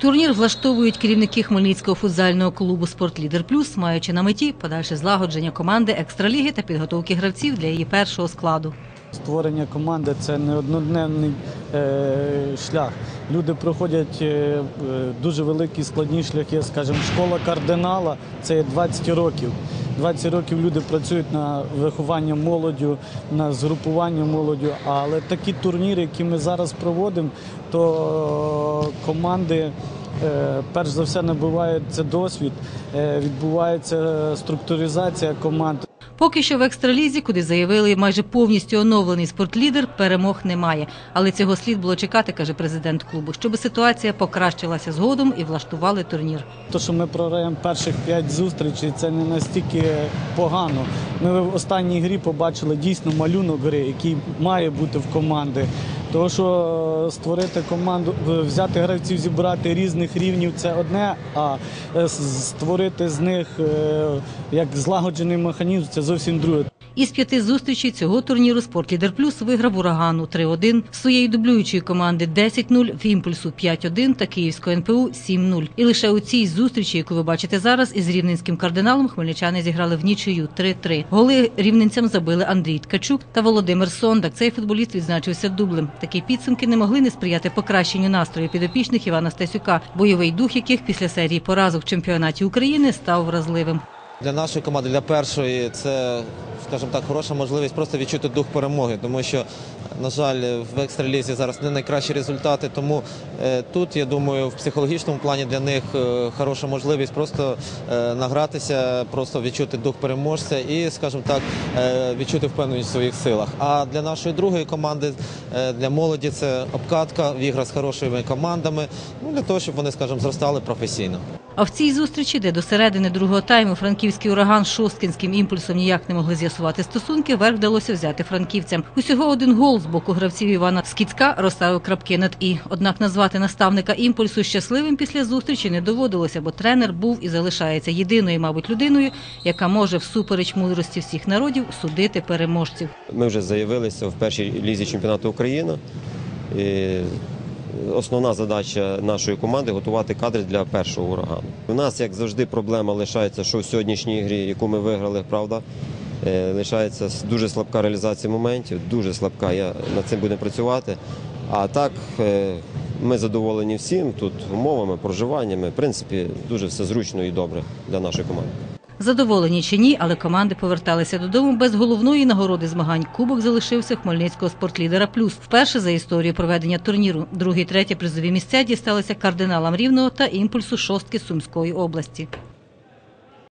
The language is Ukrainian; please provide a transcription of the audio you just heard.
Турнір влаштовують керівники Хмельницького футзального клубу Спортлідер Плюс, маючи на меті подальше злагодження команди екстраліги та підготовки гравців для її першого складу. Створення команди це не однодневний е, шлях. Люди проходять е, е, дуже великі складні шляхи. Скажімо, школа кардинала це є 20 років. 20 років люди працюють на виховання молоддю, на згрупування молоддю. Але такі турніри, які ми зараз проводимо, то е, команди. е, Перш за все набувається досвід, е, відбувається структуризація команд. Поки що в екстралізі, куди заявили майже повністю оновлений спортлідер, перемог немає. Але цього слід було чекати, каже президент клубу, щоб ситуація покращилася згодом і влаштували турнір. То, що ми програємо перших п'ять зустрічей, це не настільки погано. Ми в останній грі побачили дійсно малюнок гри, який має бути в команди. Тому що е, створити команду, взяти гравців, зібрати різних рівнів це одне, а е, створити з них е, як злагоджений механізм це зовсім друге. Із п'яти зустрічей цього турніру Спортлідер Плюс виграв урагану 3-1, своєї дублюючої команди 10-0, в імпульсу 5-1 та Київського НПУ 7-0. І лише у цій зустрічі, яку ви бачите зараз, із рівненським кардиналом хмельничани зіграли в нічию 3-3. Голи рівненцям забили Андрій Ткачук та Володимир Сондак. Цей футболіст відзначився дублем. Такі підсумки не могли не сприяти покращенню настрою підопічних Івана Стасюка, бойовий дух яких після серії поразок в чемпіонаті України став вразливим. Для нашої команди, для першої, це, скажімо так, хороша можливість просто відчути дух перемоги, тому що, на жаль, в екстралізі зараз не найкращі результати. Тому е, тут, я думаю, в психологічному плані для них е, хороша можливість просто е, награтися, просто відчути дух переможця і, скажімо так, відчути впевненість в своїх силах. А для нашої другої команди, для молоді, це обкатка, ігра з хорошими командами, ну для того, щоб вони, скажімо, зростали професійно. А в цій зустрічі, де до середини другого тайму франківський ураган з шосткінським імпульсом ніяк не могли з'ясувати стосунки, верх вдалося взяти франківцям. Усього один гол з боку гравців Івана Скіцька розставив крапки над і. Однак назвати наставника імпульсу щасливим після зустрічі не доводилося, бо тренер був і залишається єдиною, мабуть, людиною, яка може всупереч мудрості всіх народів судити переможців. Ми вже заявилися в першій лізі чемпіонату України. І основна задача нашої команди готувати кадри для першого урагану. У нас, як завжди, проблема лишається, що в сьогоднішній грі, яку ми виграли, правда, лишається дуже слабка реалізація моментів, дуже слабка. Я над цим будемо працювати. А так е, ми задоволені всім тут умовами, проживаннями. В принципі, дуже все зручно і добре для нашої команди. Задоволені чи ні, але команди поверталися додому без головної нагороди змагань. Кубок залишився хмельницького спортлідера плюс. Вперше за історію проведення турніру. Другі, третє призові місця дісталися кардиналам рівного та імпульсу шостки Сумської області.